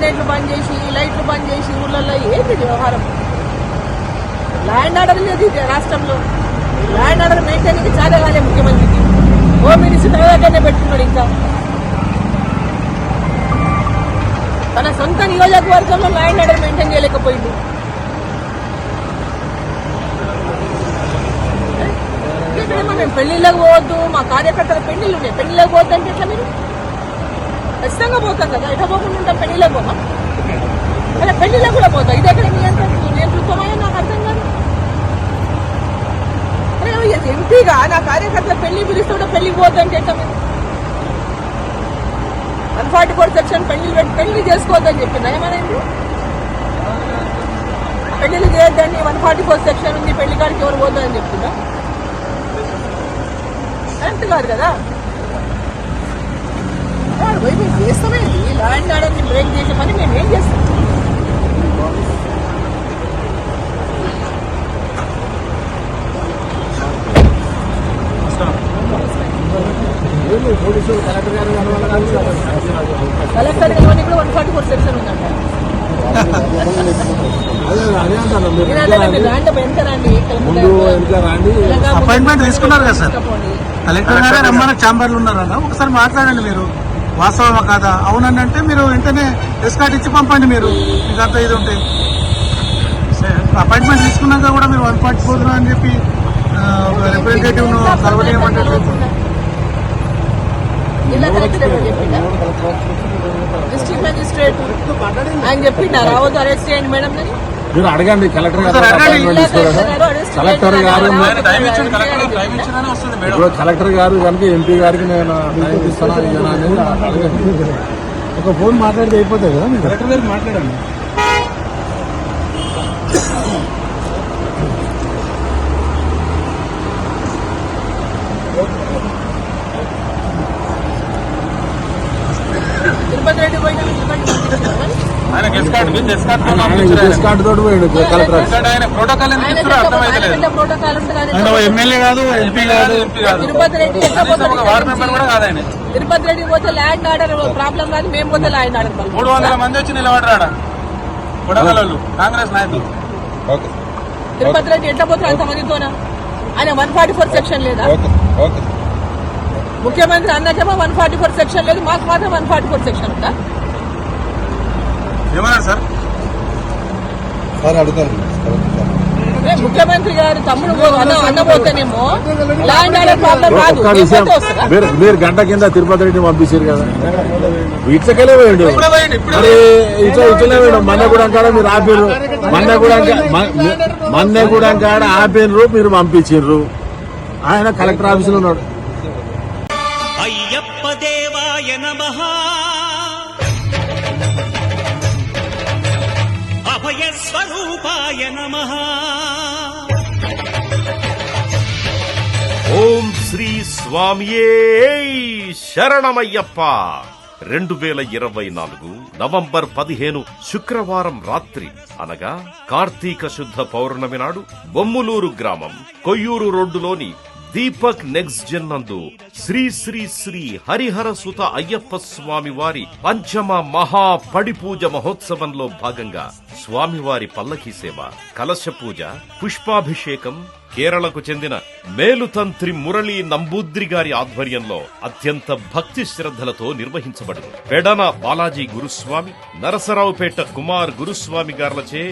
ఇంటర్నెట్లు బంద్ చేసి లైట్లు బంద్ చేసి ఊళ్ళల్లో ఏంటి వ్యవహారం? ల్యాండ్ ఆర్డర్ లేదు ఇది రాష్ట్రంలో. ల్యాండ్ ఆర్డర్ మెయింటైన్ చాలా కాలే ముఖ్యమంత్రికి. హోమ్ మినిస్టర్ తన దగ్గరనే పెట్టుకున్నాడు ఇంకా. తన సొంత నియోజకవర్గంలో ల్యాండ్ ఆర్డర్ మెయింటైన్ చేయలేకపోయింది. మేము పెళ్ళిళ్ళకి పోవద్దు మా కార్యకర్తల పెళ్ళిళ్ళు ఉన్నాయి. పెళ్ళిళ్ళకి పోవద్దు అంటే ఎట్లా మీరు? ఖచ్చితంగా పోతాం కదా. ఎట్లా పోకుండా ఉంటాం పెళ్ళిళ్ళకి పోమా? అలా కూడా పోతాం. ఇది ఎక్కడ నియంత్రణ నియంతృత్వమని నాకు అర్థం కాదు. అరే ఎంపీగా? నా కార్యకర్తల పెళ్ళి పిలిస్తే కూడా పెళ్ళికి పోవద్దు అంటే వన్ ఫార్టీ ఫోర్ సెక్షన్ పెళ్ళి పెళ్ళి చేసుకోవద్దని చెప్పిందా ఏమైంది పెళ్ళిళ్ళు చేయొద్దండి వన్ ఫార్టీ ఫోర్ సెక్షన్ ఉంది పెళ్ళి కాడికి ఎవరు పోతుందని చెప్తుందా కరెక్ట్ కాదు కదా? పని మేము ఏం చేస్తాం? కలెక్టర్ కూడా వన్ ఫార్టీ ఫోర్ సెక్షన్ ఉందంట అపాయింట్మెంట్ తీసుకున్నారు కదా సార్. కలెక్టర్ గారే రమ్మన్న ఛాంబర్లు ఉన్నారన్న ఒకసారి మాట్లాడండి మీరు. వాస్తవమా కాదా? అవునని అంటే మీరు వెంటనే ఎస్కాట్ ఇచ్చి పంపండి మీరు. అంత ఇది ఉంటే. అపాయింట్మెంట్ తీసుకున్నాక కూడా మీరు వన్ పాయింట్ అని చెప్పి రిప్రజెంటేటివ్ను కలవడేయమంటే జిల్లా కలెక్టర్ ఎవరు చెప్పిండా డిస్ట్రిక్ట్ మెజిస్ట్రేట్ ఆయన చెప్పిండా రావద్దు అరెస్ట్ చేయండి మేడం అని మీరు అడగండి కలెక్టర్ గారు కలెక్టర్ గారు ఇప్పుడు కలెక్టర్ గారు కనుక ఎంపీ గారికి నేను ఒక ఫోన్ మాట్లాడితే అయిపోతుంది కదా మీరు? కలెక్టర్ గారికి మాట్లాడండి తిరుపతి రెడ్డి పోయినా తిరుపతి పంపించారు. పోయాడు కలెక్టర్. ఆయన ప్రోటోకాల్ ఎందుకు అర్థమైతలేదు. ఎమ్మెల్యే కాదు ఎంపీ కాదు తిరుపతి రెడ్డి ఎట్లా కనీసం ఒక వార్డు మెంబర్ పోతారు కూడా కాదు ఆయన. తిరుపతి రెడ్డి పోతే ల్యాండ్ ఆర్డర్ ప్రాబ్లం కాదు మేము పోతే ల్యాండ్ ఆర్డర్ మూడు వందల మంది వచ్చి నిలబడరాడ? కొడగలలు కాంగ్రెస్ నాయకులు. తిరుపతి రెడ్డి ఎట్లా పోతారు అంతమందితోనా ఆయన వన్ ఫార్టీ ఫోర్ సెక్షన్ లేదా? ముఖ్యమంత్రి అన్నకేమో వన్ ఫార్టీ ఫోర్ సెక్షన్ లేదు మాకు మాత్రం వన్ ఫార్టీ ఫోర్ సెక్షన్ ఉందా? ఏమన్నారు సార్? ఏ, ముఖ్యమంత్రి గారు తమ్ముడు మీరు మీరు గంట కింద తిరుపతి రెడ్డి పంపించారు కదా. ఇట్లకెళ్ళే పోయిండు. ఇట్లా ఇట్లనే పోయిండు. మన్నగూడెం కాడ మీరు ఆపిర్రు. మన్నగూడెం కా- మ- మ- మన్నగూడెం కాడ ఆపిర్రు మీరు పంపించిర్రు ఆయన కలెక్టర్ ఆఫీసులో ఉన్నాడు. అయ్యప్ప దేవాయ నమ. అభయ స్వరూపాయ నమ. ఓం శ్రీ స్వామియే శరణమయ్యప్ప. రెండు వేల ఇరవై నాలుగు నవంబర్ పదిహేను శుక్రవారం రాత్రి అనగా కార్తీక శుద్ధ పౌర్ణమి నాడు బొమ్ములూరు గ్రామం కొయ్యూరు రోడ్డులోని దీపక్ నెక్స్ట్ జన్ నందు శ్రీ శ్రీ శ్రీ హరిహర సుత అయ్యప్ప స్వామి వారి పంచమ మహా మహోత్సవంలో భాగంగా స్వామివారి పల్లకీ సేవ కలశ పూజ పుష్పాభిషేకం కేరళకు చెందిన మేలుతంత్రి మురళీ నంబూద్రి గారి ఆధ్వర్యంలో అత్యంత భక్తి శ్రద్ధలతో నిర్వహించబడింది. పెడన బాలాజీ గురుస్వామి నరసరావుపేట కుమార్ గురుస్వామి గార్లచే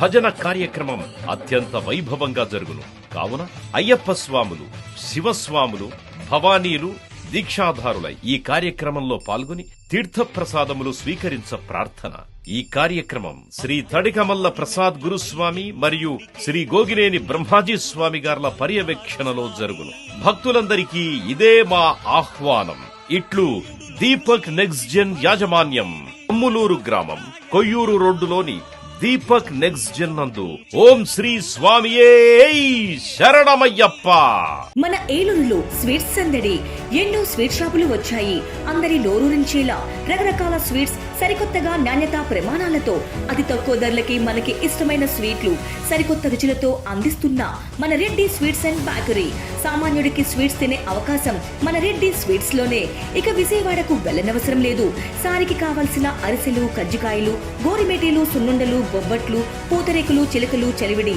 భజన కార్యక్రమం అత్యంత వైభవంగా జరుగును. కావున అయ్యప్ప స్వాములు శివస్వాములు భవానీలు దీక్షాధారులై ఈ కార్యక్రమంలో పాల్గొని తీర్థప్రసాదములు స్వీకరించ ప్రార్థన. ఈ కార్యక్రమం శ్రీ తడికమల్ల ప్రసాద్ గురుస్వామి మరియు శ్రీ గోగినేని బ్రహ్మాజీ స్వామి గార్ల పర్యవేక్షణలో జరుగును. భక్తులందరికీ ఇదే మా ఆహ్వానం. ఇట్లు దీపక్ నెక్స్ట్ జెన్ యాజమాన్యం అమ్ములూరు గ్రామం కొయ్యూరు రోడ్డులోని దీపక్ నెక్స్ట్ జన్ నందు. ఓం శ్రీ స్వామియే శరణమయ్యప్ప. మన ఏలూరులో స్వీట్స్ సందడి. ఎన్నో స్వీట్ షాపులు వచ్చాయి. అందరి నోరూరించేలా రకరకాల స్వీట్స్ సరికొత్తగా నాణ్యత ప్రమాణాలతో అతి తక్కువ ధరలకి మనకి ఇష్టమైన స్వీట్లు సరికొత్త రుచులతో అందిస్తున్న మన రెడ్డి స్వీట్స్ అండ్ బేకరీ. సామాన్యుడికి స్వీట్స్ తినే అవకాశం మన రెడ్డి స్వీట్స్లోనే ఇక విజయవాడకు వెళ్ళనవసరం లేదు. సారికి కావలసిన అరిసెలు కజ్జికాయలు గోరిమేటీలు సున్నుండలు బొబ్బట్లు పూతరేకులు చిలుకలు చలివిడి